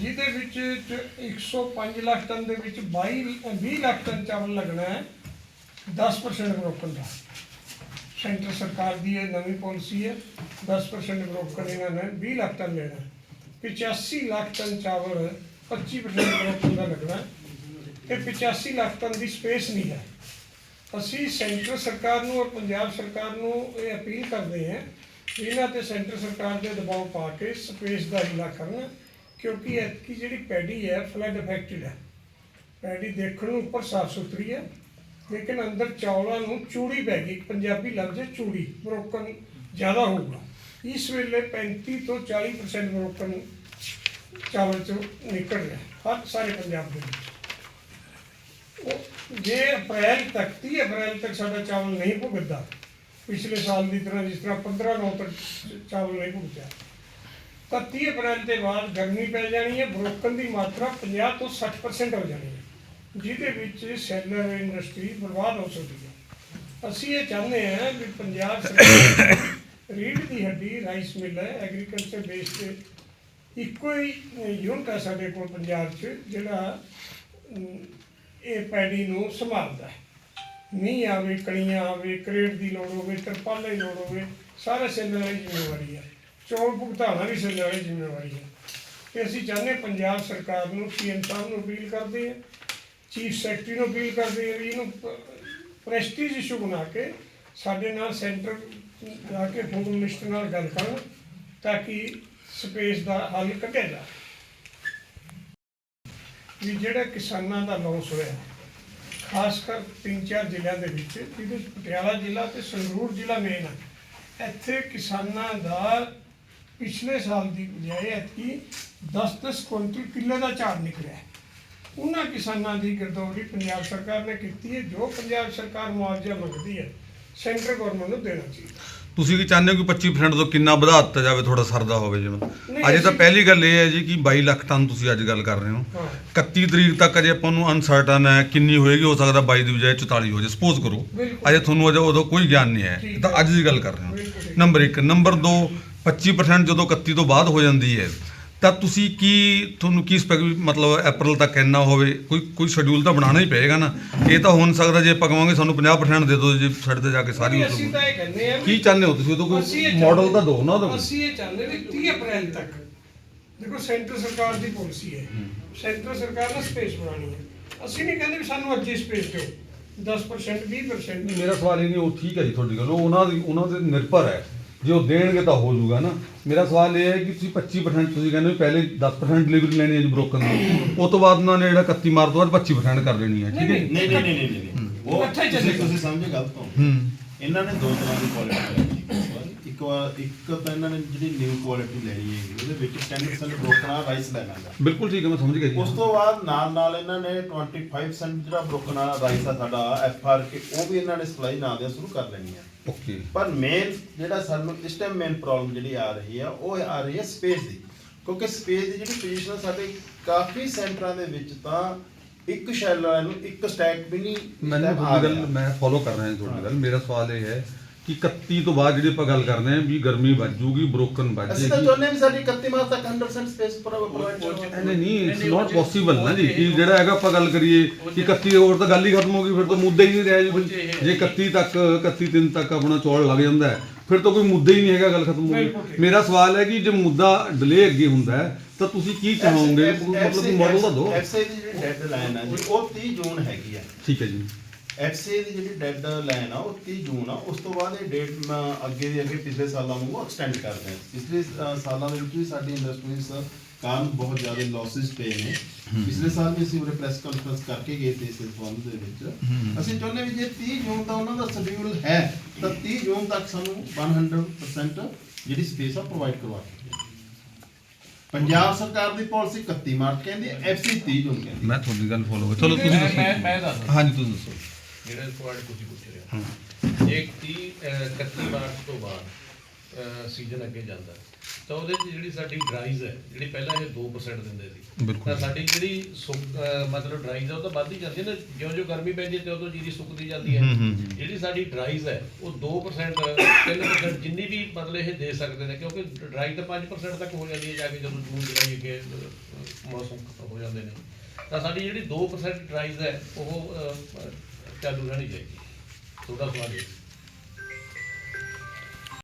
ਜਿਹਦੇ ਵਿੱਚ ਚ 105 ਲੱਖ ਟਨ ਦੇ ਵਿੱਚ 22 20 ਲੱਖ ਟਨ ਚਾਵਲ ਲੱਗਣਾ ਹੈ 10% ਰੋਕਣ ਦਾ ਸੈਂਟਰ ਸਰਕਾਰ ਦੀ ਇਹ ਨਵੀਂ ਪਾਲਿਸੀ ਹੈ 10% ਰੋਕਣ ਇਹਨਾਂ ਨੇ 20 ਲੱਖ ਟਨ ਲੈਣਾ ਹੈ। 85 ਲੱਖ ਟਨ ਚਾਵਲ 25% ਬ੍ਰੋਕਨ ਦਾ ਲੱਗਣਾ ਹੈ। ਇਹ 85 ਲੱਖ ਟਨ ਦੀ ਸਪੇਸ ਨਹੀਂ ਹੈ ਅਸੀਂ ਸੈਂਟਰ ਸਰਕਾਰ ਨੂੰ ਔਰ ਪੰਜਾਬ ਸਰਕਾਰ ਨੂੰ ਇਹ ਅਪੀਲ ਕਰਦੇ ਹਾਂ ਇਹਨਾਂ ਤੇ ਸੈਂਟਰ ਸਰਕਾਰ ਦੇ ਦਬਾਅ ਪਾ ਕੇ ਸਪੇਸ ਦਾ ਹੀਲਾ ਕਰਨ ਕਿਉਂਕਿ ਐਤਕੀ ਜਿਹੜੀ ਪੈਡੀ ਹੈ ਫਲੱਡ ਅਫੈਕਟਡ ਹੈ। ਪੈਡੀ ਦੇਖਣ ਨੂੰ ਉੱਪਰ ਸਾਫ਼ ਸੁਥਰੀ ਹੈ, ਲੇਕਿਨ ਅੰਦਰ ਚੌਲਾਂ ਨੂੰ ਚੂੜੀ ਪੈ ਗਈ। ਪੰਜਾਬੀ ਲਫ਼ਜ਼ ਹੈ ਚੂੜੀ ਬਰੋਕਨ ਜ਼ਿਆਦਾ ਹੋਊਗਾ। ਇਸ ਵੇਲੇ 35 ਤੋਂ 40% ਬਰੋਕਨ ਚਾਵਲ ਚੋਂ ਨਿਕਲ ਰਿਹਾ ਹਰ ਸਾਰੇ ਪੰਜਾਬ ਦੇ ਵਿੱਚ। ਉਹ ਜੇ ਅਪ੍ਰੈਲ ਤੱਕ 30 ਅਪ੍ਰੈਲ ਤੱਕ ਸਾਡਾ ਚਾਵਲ ਨਹੀਂ ਭੁਗਤਦਾ, ਪਿਛਲੇ ਸਾਲ ਦੀ ਤਰ੍ਹਾਂ ਜਿਸ ਤਰ੍ਹਾਂ 15 ਨੌ ਤੱਕ ਚਾਵਲ ਨਹੀਂ ਭੁਗਤਿਆ। ਤਾਂ 30 ਅਪ੍ਰੈਲ ਦੇ ਬਾਅਦ ਗਰਮੀ ਪੈ ਜਾਣੀ ਹੈ ਬਰੋਕਨ ਦੀ ਮਾਤਰਾ 50 ਤੋਂ 60% ਹੋ ਜਾਣੀ ਹੈ, ਜਿਹਦੇ ਵਿੱਚ ਸੈਲਰ ਇੰਡਸਟਰੀ ਬਰਬਾਦ ਹੋ ਸਕਦੀ ਹੈ। ਅਸੀਂ ਇਹ ਚਾਹੁੰਦੇ ਹਾਂ ਵੀ ਪੰਜਾਬ ਸਰਕਾਰ ਰੀੜ ਦੀ ਹੱਡੀ, ਰਾਈਸ ਮਿਲ ਹੈ, ਐਗਰੀਕਲਚਰ ਬੇਸਡ ਇੱਕੋ ਹੀ ਯੂਨਿਟ ਹੈ ਸਾਡੇ ਕੋਲ ਪੰਜਾਬ 'ਚ, ਜਿਹੜਾ ਇਹ ਪੈੜੀ ਨੂੰ ਸੰਭਾਲਦਾ ਹੈ। ਮੀਂਹ ਆਵੇ ਕਣੀਆਂ ਆਵੇ, ਕਰੇਟ ਦੀ ਲੋੜ ਹੋਵੇ, ਤਰਪਾਲਾਂ ਦੀ ਲੋੜ ਹੋਵੇ, ਸਾਰਾ ਸੈਲਰ ਦੀ ਜ਼ਿੰਮੇਵਾਰੀ ਹੈ। ਚੋਣ ਭੁਗਤਾਨਾ ਵੀ ਸੈਲਰ ਦੀ ਜ਼ਿੰਮੇਵਾਰੀ ਹੈ। ਤੇ ਅਸੀਂ ਚਾਹੁੰਦੇ ਪੰਜਾਬ ਸਰਕਾਰ ਨੂੰ ਸੀਐਮ ਸਾਹਿਬ ਨੂੰ ਅਪੀਲ ਕਰਦੇ ਹਾਂ, ਚੀਫ ਸੈਕਟਰੀ ਨੂੰ ਅਪੀਲ ਕਰਦੇ ਹਾਂ ਵੀ ਇਹਨੂੰ ਪ੍ਰੈਸਟੀਜ ਇਸ਼ੂ ਬਣਾ ਕੇ ਸਾਡੇ ਨਾਲ ਸੈਂਟਰ ਜਾ ਕੇ ਫੂਡ ਮਿਨਿਸਟਰ ਨਾਲ ਗੱਲ ਕਰਨ ਤਾਂ ਕਿ ਸਪੇਸ ਦਾ ਹੱਲ ਕੱਢਿਆ ਜਾ ਵੀ ਜਿਹੜਾ ਕਿਸਾਨਾਂ ਦਾ ਲੋਸ ਹੋਇਆ, ਖਾਸ ਕਰ ਤਿੰਨ ਚਾਰ ਜ਼ਿਲ੍ਹਿਆਂ ਦੇ ਵਿੱਚ, ਜਿਹਦੇ ਵਿੱਚ ਪਟਿਆਲਾ ਜ਼ਿਲ੍ਹਾ ਤੇ ਸੰਗਰੂਰ ਜ਼ਿਲ੍ਹਾ ਮੇਨ ਹੈ ਇੱਥੇ ਕਿਸਾਨਾਂ ਦਾ ਪਿਛਲੇ ਸਾਲ ਦੀ ਬਜਾਏ ਐਤਕੀ 10-10 ਕੁਇੰਟਲ ਕਿੱਲੇ ਦਾ ਝਾੜ ਨਿਕਲਿਆ। ਉਹਨਾਂ ਕਿਸਾਨਾਂ ਦੀ ਗਿਰਦੌਰੀ ਪੰਜਾਬ ਸਰਕਾਰ ਨੇ ਕੀਤੀ ਹੈ ਜੋ ਪੰਜਾਬ ਸਰਕਾਰ ਮੁਆਵਜ਼ਾ ਮੰਗਦੀ ਹੈ ਸੈਂਟਰ ਗਵਰਨਮੈਂਟ ਨੂੰ ਦੇਣਾ ਚਾਹੀਦਾ ਤੁਸੀਂ ਕੀ ਚਾਹੁੰਦੇ ਹੋ ਕਿ 25% ਤੋਂ ਕਿੰਨਾ ਵਧਾ ਦਿੱਤਾ ਜਾਵੇ ਥੋੜਾ ਸਰਦਾ ਹੋਵੇ ਜਿਵੇਂ ਅਜੇ ਤਾਂ ਪਹਿਲੀ ਗੱਲ ਇਹ ਹੈ ਜੀ ਕਿ 22 ਲੱਖ ਟਨ ਤੁਸੀਂ ਅੱਜ ਗੱਲ ਕਰ ਰਹੇ ਹੋ ਹਾਂ 31 ਤਰੀਕ ਤੱਕ ਅਜੇ ਆਪਾਂ ਨੂੰ ਅਨਸਰਟਨ ਹੈ ਕਿੰਨੀ ਹੋਏਗੀ ਹੋ ਸਕਦਾ 22 ਦੀ ਬਜਾਏ 44 ਹੋ ਜਾਏ ਸਪੋਜ਼ ਕਰੋ। ਅਜੇ ਤੁਹਾਨੂੰ ਅਜੇ ਉਦੋਂ ਕੋਈ ਗਿਆਨ ਨਹੀਂ ਹੈ ਤਾਂ। ਅੱਜ ਦੀ ਗੱਲ ਕਰ ਰਹੇ ਹੋ। ਨੰਬਰ 1 ਨੰਬਰ 2 25% ਜਦੋਂ 31 ਤੋਂ ਬਾਅਦ ਹੋ ਜਾਂਦੀ ਹੈ ਤਾਂ ਤੁਸੀਂ ਕੀ ਤੁਹਾਨੂੰ ਕੀ ਸਪੈਕ ਮਤਲਬ ਅਪ੍ਰੈਲ ਤੱਕ ਇੰਨਾ ਹੋਵੇ? ਕੋਈ ਕੋਈ ਸ਼ਡਿਊਲ ਤਾਂ ਬਣਾਉਣਾ ਹੀ ਪਏਗਾ ਨਾ। ਇਹ ਤਾਂ ਹੋ ਨਹੀਂ ਸਕਦਾ ਜੇ ਆਪਾਂ ਕਵਾਂਗੇ ਸਾਨੂੰ 50% ਦੇ ਦਿਓ ਜੀ ਸਾਡੇ ਤੇ ਜਾ ਕੇ ਸਾਰੀ ਨਹੀਂ, ਅਸੀਂ ਤਾਂ ਇਹ ਕਹਿੰਦੇ ਆ ਕੀ ਚਾਹੁੰਦੇ ਹੋ ਤੁਸੀਂ? ਉਦੋਂ ਅਸੀਂ ਕੋਈ ਇਹ ਮਾਡਲ ਤਾਂ ਦਿਓ ਨਾ ਉਹਦਾ। ਅਸੀਂ ਇਹ ਚਾਹੁੰਦੇ ਵੀ 30 ਅਪ੍ਰੈਲ ਤੱਕ। ਦੇਖੋ ਸੈਂਟਰ ਸਰਕਾਰ ਦੀ ਪਾਲਿਸੀ ਹੈ। ਸੈਂਟਰ ਸਰਕਾਰ ਨੇ ਸਪੇਸ ਬਣਾਉਣੀ ਹੈ। ਅਸੀਂ ਨਹੀਂ ਕਹਿੰਦੇ ਵੀ ਸਾਨੂੰ ਅੱਜ ਹੀ ਸਪੇਸ ਦਿਓ। 10% 20% ਮੇਰਾ ਸਵਾਲ ਇਹ ਨਹੀਂ ਉਹ ਠੀਕ ਹੈ ਜੀ ਤੁਹਾਡੀ ਗੱਲ। ਉਹ ਉਹਨਾਂ ਦੀ ਉਹਨਾਂ ਦੇ ਨਿਰਭਰ ਹੈ। ਜੇ ਉਹ ਦੇਣਗੇ ਤਾਂ ਹੋ ਜਾਊਗਾ ਨਾ। ਮੇਰਾ ਸਵਾਲ ਇਹ ਹੈ ਕਿ ਤੁਸੀਂ 25% ਤੁਸੀਂ ਕਹਿੰਦੇ ਹੋ ਪਹਿਲੇ 10% ਡਿਲੀਵਰੀ ਲੈਣੀ ਹੈ ਜੀ ਬ੍ਰੋਕਨ ਦੀ। ਉਹ ਤੋਂ ਬਾਅਦ ਉਹਨਾਂ ਨੇ ਜਿਹੜਾ 31 ਮਾਰਚ ਤੋਂ ਬਾਅਦ 25% ਕਰ ਦੇਣੀ ਹੈ ਠੀਕ ਹੈ? ਨਹੀਂ ਨਹੀਂ ਨਹੀਂ ਨਹੀਂ ਉਹ ਤੁਸੀਂ ਸਮਝੇ ਗਲਤ ਹੋ। ਹੂੰ। ਇਹਨਾਂ ਨੇ ਦੋ ਤਰ੍ਹਾਂ ਦੀ ਕੁਆਲਿਟੀ ਇੱਕ ਵਾਰ ਇੱਕ ਤਾਂ ਇਹਨਾਂ ਨੇ ਜਿਹੜੀ ਨਿਊ ਕੁਆਲਿਟੀ ਲੈਣੀ ਹੈ ਉਹਦੇ ਵਿੱਚ 10% ਬ੍ਰੋਕਨਾ ਰਾਈਸ ਲੈਣਾ ਹੈ ਬਿਲਕੁਲ ਠੀਕ ਹੈ ਮੈਂ ਸਮਝ ਗਿਆ ਜੀ। ਉਸ ਤੋਂ ਬਾਅਦ ਨਾਲ ਨਾਲ ਇਹਨਾਂ ਨੇ 25% ਜਿਹੜਾ ਬ੍ਰੋਕਨਾ ਰਾਈਸ ਆ ਸਾਡਾ ਐਫ ਆਰ ਕੇ ਉਹ ਵੀ ਇਹਨਾਂ ਨੇ ਸਪਲਾਈ ਨਾ ਦੇ ਸ਼ੁਰੂ ਕਰ ਲੈਣੀ ਹੈ ਓਕੇ ਪਰ ਮੇਨ ਜਿਹੜਾ ਸਾਨੂੰ ਇਸ ਟਾਈਮ ਮੇਨ ਪ੍ਰੋਬਲਮ ਜਿਹੜੀ ਆ ਰਹੀ ਆ ਉਹ ਆ ਰਹੀ ਹੈ ਸਪੇਸ ਦੀ। ਕਿਉਂਕਿ ਸਪੇਸ ਦੀ ਜਿਹੜੀ ਪੋਜੀਸ਼ਨ ਸਾਡੇ ਕਾਫੀ ਸੈਂਟਰਾਂ ਦੇ ਵਿੱਚ ਤਾਂ ਇੱਕ ਸ਼ੈਲ ਵਾਲੇ ਨੂੰ ਇੱਕ ਸਟੈਕ ਵੀ ਨਹੀਂ ਮੈਨੂੰ ਤੁਹਾਡੀ ਗੱਲ। ਮੈਂ ਫੋਲੋ ਕਰ ਰਿਹਾ ਤੁਹਾਡੀ ਗੱਲ। ਮੇਰਾ ਸਵਾਲ ਇਹ ਹੈ ਕਿ 31 ਤੋਂ ਬਾਅਦ ਜਿਹੜੀ ਆਪਾਂ ਗੱਲ ਕਰਦੇ ਹਾਂ ਵੀ ਗਰਮੀ ਵੱਧ ਜੂਗੀ ਬ੍ਰੋਕਨ ਵੱਧ ਅਸੀਂ ਤਾਂ ਚਾਹੁੰਦੇ ਹਾਂ ਵੀ ਸਾਡੀ 31 ਮਾਰਚ ਤੱਕ 100% ਸਪੇਸ ਪ੍ਰੋਵਾਈਡ ਕਰਵਾਓ ਨਹੀਂ ਨਹੀਂ ਇਟਸ ਨਾਟ ਪੋਸੀਬਲ ਨਾ ਜੀ। ਕਿ ਜਿਹੜਾ ਹੈਗਾ ਆਪਾਂ ਗੱਲ ਕਰੀਏ ਕਿ 31 ਹੋਰ ਤਾਂ ਗੱਲ ਹੀ ਖਤਮ ਹੋ ਗਈ ਫਿਰ ਤਾਂ ਮੁੱਦਾ ਹੀ ਨਹੀਂ ਰਿਹਾ ਜੀ। ਫਿਰ ਜੇ 31 ਤੱਕ 31 ਦਿਨ ਤੱਕ ਆਪਣਾ ਚੌਲ ਲੱਗ ਜਾਂਦਾ ਹੈ ਫਿਰ ਤਾਂ ਕੋਈ ਮੁੱਦਾ ਹੀ ਨਹੀਂ ਹੈਗਾ ਗੱਲ ਖਤਮ ਹੋ ਗਈ। ਮੇਰਾ ਸਵਾਲ ਹੈ ਕਿ ਜੇ ਮੁੱਦਾ ਡਿਲੇ ਅੱਗੇ ਹੁੰਦਾ ਹੈ ਤਾਂ ਤੁਸੀਂ ਕੀ ਚਾਹੋਗੇ? ਮਤਲਬ ਮਾਡਲ ਦਾ। ਦੀ ਜਿਹੜੀ ਡੈਡ ਲਾਈਨ ਆ ਜੀ ਉਹ 30 ਜੂਨ ਹੈਗੀ ਆ ਠੀਕ ਹੈ ਜੀ। ਐਫਸੀਏ ਦੀ ਜਿਹੜੀ ਡੈਡ ਲਾਈਨ ਆ ਉਹ 30 ਜੂਨ ਆ ਉਸ ਤੋਂ ਬਾਅਦ ਇਹ ਡੇਟ ਅੱਗੇ ਦੀ ਅੱਗੇ ਪਿਛਲੇ ਸਾਲਾਂ ਵਾਂਗੂ ਐਕਸਟੈਂਡ ਕਰਦੇ ਆ ਪਿਛਲੇ ਸਾਲਾਂ ਦੇ ਵਿੱਚ ਵੀ ਸਾਡੀ ਇੰਡਸਟਰੀਜ਼ ਕਾਰਨ ਬਹੁਤ ਜ਼ਿਆਦਾ ਲਾਸਸ ਪਏ ਨੇ। ਪਿਛਲੇ ਸਾਲ ਵੀ ਅਸੀਂ ਉਰੇ ਪ੍ਰੈਸ ਕਾਨਫਰੰਸ ਕਰਕੇ ਗਏ ਸੀ ਇਸ ਸੰਬੰਧ ਦੇ ਵਿੱਚ। ਅਸੀਂ ਚਾਹੁੰਦੇ ਵੀ ਜੇ 30 ਜੂਨ ਦਾ ਉਹਨਾਂ ਦਾ ਸ਼ਡਿਊਲ ਹੈ ਤਾਂ 30 ਜੂਨ ਤੱਕ ਸਾਨੂੰ 100% ਜਿਹੜੀ ਸਪੇਸ ਆ ਪ੍ਰੋਵਾਈਡ ਕਰਵਾ ਕੇ ਪੰਜਾਬ ਸਰਕਾਰ ਦੀ ਪਾਲਿਸੀ 31 ਮਾਰਚ ਕਹਿੰਦੀ ਐਫਸੀ 30 ਜੂਨ ਕਹਿੰਦੀ ਮੈਂ ਤੁਹਾਡੀ ਗੱਲ ਫੋਲੋ ਕਰ ਚਲੋ ਤੁਸੀਂ ਦੱਸੋ। ਮੈਂ ਮੈਂ ਦੱਸਦਾ। ਹਾਂਜੀ ਤੁਸੀਂ ਦੱਸੋ। ਜਿਹੜਾ ਪੁਆਇੰਟ ਤੁਸੀਂ ਪੁੱਛ ਰਹੇ। ਹੋ। ਇੱਕ 30 ਅਹ, 31 ਮਾਰਚ ਤੋਂ ਬਾਅਦ ਸੀਜ਼ਨ ਅੱਗੇ ਜਾਂਦਾ ਤਾਂ ਉਹਦੇ 'ਚ ਜਿਹੜੀ ਸਾਡੀ ਡਰਾਈਜ਼ ਹੈ ਜਿਹੜੀ ਪਹਿਲਾਂ ਇਹ 2% ਦਿੰਦੇ ਸੀ। ਤਾਂ ਸਾਡੀ ਜਿਹੜੀ ਮਤਲਬ ਡਰਾਈਜ਼ ਹੈ ਉਹ ਤਾਂ ਵੱਧ ਹੀ ਜਾਂਦੀ ਹੈ ਨਾ। ਜਿਉਂ ਜਿਉਂ ਗਰਮੀ ਪੈਂਦੀ ਹੈ ਤੇ ਉਦੋਂ ਜੀਰੀ ਸੁੱਕਦੀ ਜਾਂਦੀ ਹੈ। ਜਿਹੜੀ ਸਾਡੀ ਡਰਾਈਜ਼ ਹੈ ਉਹ 2% 3% ਜਿੰਨੀ ਵੀ ਮਤਲਬ ਇਹ ਦੇ ਸਕਦੇ ਨੇ ਕਿਉਂਕਿ ਡਰਾਈ ਤਾਂ 5% ਤੱਕ ਹੋ ਜਾਂਦੀ ਹੈ ਜਾ ਕੇ ਜਦੋਂ ਜੂਨ ਜੁਲਾਈ ਅੱਗੇ ਮੌਸਮ ਹੋ ਜਾਂਦੇ ਨੇ। ਤਾਂ ਸਾਡੀ ਜਿਹੜੀ 2% ਡਰਾਈਜ਼ ਹੈ ਉਹ ਚਾਲੂ ਰਹਿਣੀ ਚਾਹੀਦੀ। ਥੋੜਾ ਸਮਾਂ ਦੇ।